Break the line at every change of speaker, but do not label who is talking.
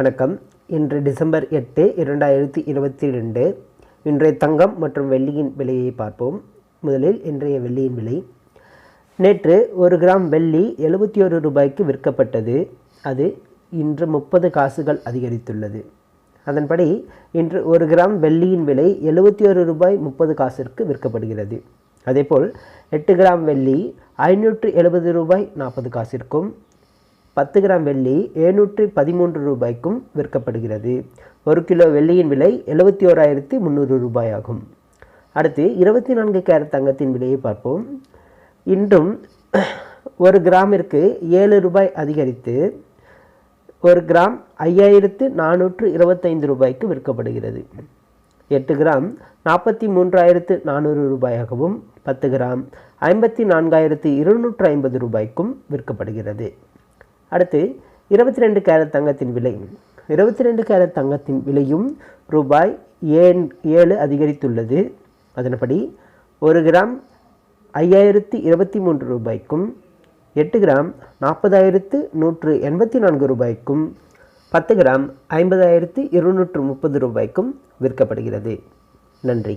வணக்கம். இன்று டிசம்பர் எட்டு இரண்டாயிரத்தி இருபத்தி ரெண்டு இன்றைய தங்கம் மற்றும் வெள்ளியின் விலையை பார்ப்போம். முதலில் இன்றைய வெள்ளியின் விலை. நேற்று ஒரு கிராம் வெள்ளி எழுபத்தி ஒரு ரூபாய்க்கு விற்கப்பட்டது. அது இன்று முப்பது காசுகள் அதிகரித்துள்ளது. அதன்படி இன்று ஒரு கிராம் வெள்ளியின் விலை எழுபத்தி ஒரு ரூபாய் முப்பது காசிற்கு விற்கப்படுகிறது. அதேபோல் எட்டு கிராம் வெள்ளி ஐநூற்று எழுபது ரூபாய் நாற்பது காசிற்கும் பத்து கிராம் வெள்ளி எழுநூற்றி பதிமூன்று ரூபாய்க்கும் விற்கப்படுகிறது. ஒரு கிலோ வெள்ளியின் விலை எழுபத்தி ஓராயிரத்தி முந்நூறு ரூபாய் ஆகும் அடுத்து இருபத்தி நான்கு கேரட் தங்கத்தின் விலையை பார்ப்போம். இன்றும் ஒரு கிராமிற்கு ஏழு ரூபாய் அதிகரித்து ஒரு கிராம் ஐயாயிரத்து நானூற்று இருபத்தைந்து ரூபாய்க்கு விற்கப்படுகிறது. எட்டு கிராம் நாற்பத்தி மூன்றாயிரத்து நானூறு ரூபாயாகவும் பத்து கிராம் ஐம்பத்தி நான்காயிரத்து இருநூற்று ஐம்பது ரூபாய்க்கும் விற்கப்படுகிறது. அடுத்து இருபத்தி ரெண்டு கேரட் தங்கத்தின் விலை இருபத்தி ரெண்டு கேரட் தங்கத்தின் விலையும் ரூபாய் ஏன் ஏழு அதிகரித்துள்ளது. அதன்படி ஒரு கிராம் ஐயாயிரத்து இருபத்தி மூன்று ரூபாய்க்கும் எட்டு கிராம் நாற்பதாயிரத்து நூற்று எண்பத்தி நான்கு ரூபாய்க்கும் பத்து கிராம் ஐம்பதாயிரத்து இருநூற்று முப்பது ரூபாய்க்கும் விற்கப்படுகிறது. நன்றி.